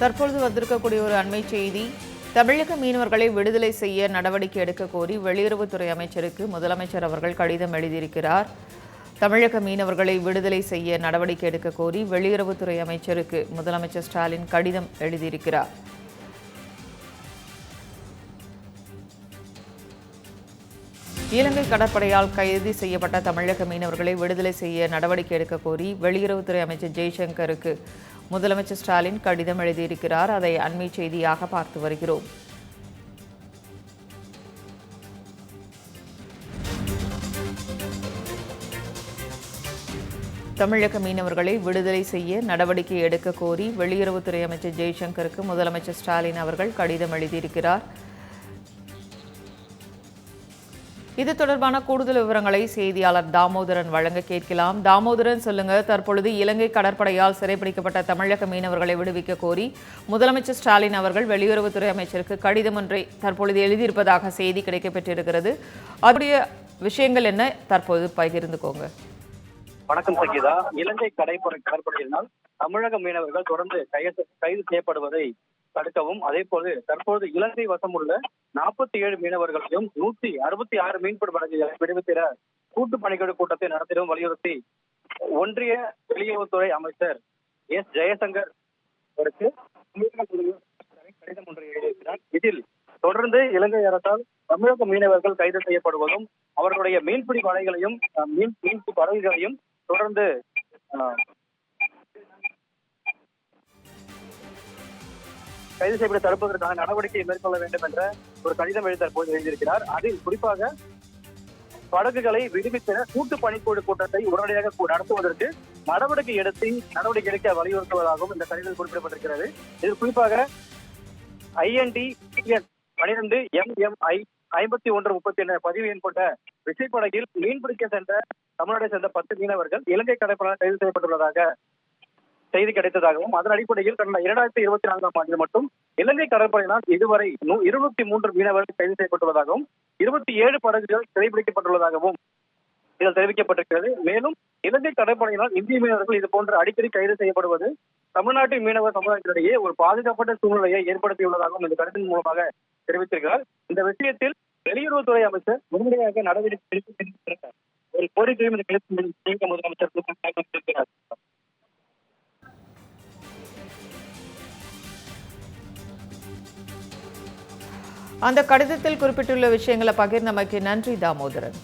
தற்பொழுது வந்திருக்கக்கூடிய ஒரு அண்மை செய்தி தமிழக மீனவர்களை விடுதலை செய்ய நடவடிக்கை எடுக்க கோரி வெளியுறவுத்துறை அமைச்சருக்கு முதலமைச்சர் அவர்கள் கடிதம் எழுதியிருக்கிறார். தமிழக மீனவர்களை விடுதலை செய்ய நடவடிக்கை எடுக்க கோரி வெளியுறவுத்துறை அமைச்சருக்கு முதலமைச்சர் ஸ்டாலின் கடிதம் எழுதியிருக்கிறார். இலங்கை கடற்படையால் கைது செய்யப்பட்ட தமிழக மீனவர்களை விடுதலை செய்ய நடவடிக்கை எடுக்க கோரி வெளியுறவுத்துறை அமைச்சர் ஜெய்சங்கருக்கு முதலமைச்சர் ஸ்டாலின் கடிதம் எழுதியிருக்கிறார். அதை அண்மை செய்தியாக பார்த்து வருகிறோம். தமிழக மீனவர்களை விடுதலை செய்ய நடவடிக்கை எடுக்க கோரி வெளியுறவுத்துறை அமைச்சர் ஜெய்சங்கருக்கு முதலமைச்சர் ஸ்டாலின் அவர்கள் கடிதம் எழுதியிருக்கிறார். இது தொடர்பான கூடுதல் விவரங்களை செய்தியாளர் தாமோதரன் வழங்க கேட்கலாம். தாமோதரன் சொல்லுங்க தற்பொழுது இலங்கை கடற்படையால் சிறைப்பிடிக்கப்பட்ட தமிழக மீனவர்களை விடுவிக்க கோரி முதலமைச்சர் ஸ்டாலின் அவர்கள் வெளியுறவுத்துறை அமைச்சருக்கு கடிதம் ஒன்றை தற்பொழுது எழுதியிருப்பதாக செய்தி கிடைக்கப்பட்டிருக்கிறது அதனுடைய விஷயங்கள் என்ன? தற்போது பகிர்ந்துக்கோங்க. வணக்கம் சங்கீதா. இலங்கை கடைப்படை கடற்படையினால் தமிழக மீனவர்கள் தொடர்ந்து கைது செய்யப்படுவதை தடுக்கவும். அதே போல தற்போது இலங்கை வசம் உள்ள நாற்பத்தி ஏழு மீனவர்களையும் நூத்தி அறுபத்தி ஆறு மீன்பிடி படகுகளை விடுவித்திட கூட்டு பணிகள் கூட்டத்தை நடத்திடும் வலியுறுத்தி ஒன்றிய வெளியுறவுத்துறை அமைச்சர் எஸ். ஜெயசங்கர் அவருக்கு கடிதம் ஒன்றை எழுதியிருக்கிறார். இதில் தொடர்ந்து இலங்கை அரசால் தமிழக மீனவர்கள் கைது செய்யப்படுவதும் அவர்களுடைய மீன்பிடி படைகளையும் மீன் மீன்பிடி படகுகளையும் தொடர்ந்து கைது செய்யப்பட தடுப்பதற்கான நடவடிக்கை மேற்கொள்ள வேண்டும் என்ற ஒரு கடிதம் எழுதி தற்போது எழுதியிருக்கிறார். அதில் குறிப்பாக படகுகளை விடுவித்த கூட்டு பணிக்குழு கூட்டத்தை உடனடியாக நடத்துவதற்கு நடவடிக்கை எடுத்து நடவடிக்கை எடுக்க வலியுறுத்துவதாகவும் இந்த கடிதத்தில் குறிப்பிடப்பட்டிருக்கிறது. இதில் குறிப்பாக ஐஎன்டி பனிரெண்டு எம் எம் ஐ ஐம்பத்தி ஒன்று முப்பத்தி எண்ணு பதிவு எண் கொண்ட விசைப்படகில் மீன்பிடிக்க சென்ற தமிழ்நாட்டை சேர்ந்த பத்து மீனவர்கள் இலங்கை கடற்படையால் கைது செய்யப்பட்டுள்ளதாக செய்தி கிடைத்ததாகவும் அதன் அடிப்படையில் கடந்த இரண்டாயிரத்தி இருபத்தி நான்காம் ஆண்டில் மட்டும் இலங்கை கடற்படையினால் இதுவரை இருபத்தி மூன்று மீனவர்கள் கைது செய்யப்பட்டுள்ளதாகவும் இருபத்தி ஏழு படகுகள் சிறைபிடிக்கப்பட்டுள்ளதாகவும் இதில் தெரிவிக்கப்பட்டிருக்கிறது. மேலும் இலங்கை கடற்படையினால் இந்திய மீனவர்கள் இது போன்ற அடிக்கடி கைது செய்யப்படுவது தமிழ்நாட்டு மீனவர் சமுதாயத்தினிடையே ஒரு பாதுகாப்பட்ட சூழ்நிலையை ஏற்படுத்தியுள்ளதாகவும் இந்த கருத்தின் மூலமாக தெரிவித்திருக்கிறார். இந்த விஷயத்தில் வெளியுறவுத்துறை அமைச்சர் உடனடியாக நடவடிக்கை ஒரு கோரிக்கையும் இந்த கடிதத்தில் முதலமைச்சர் அந்த கடிதத்தில் குறிப்பிட்டுள்ள விஷயங்களை பகிர்ந்தமைக்கு நன்றி தாமோதரன்.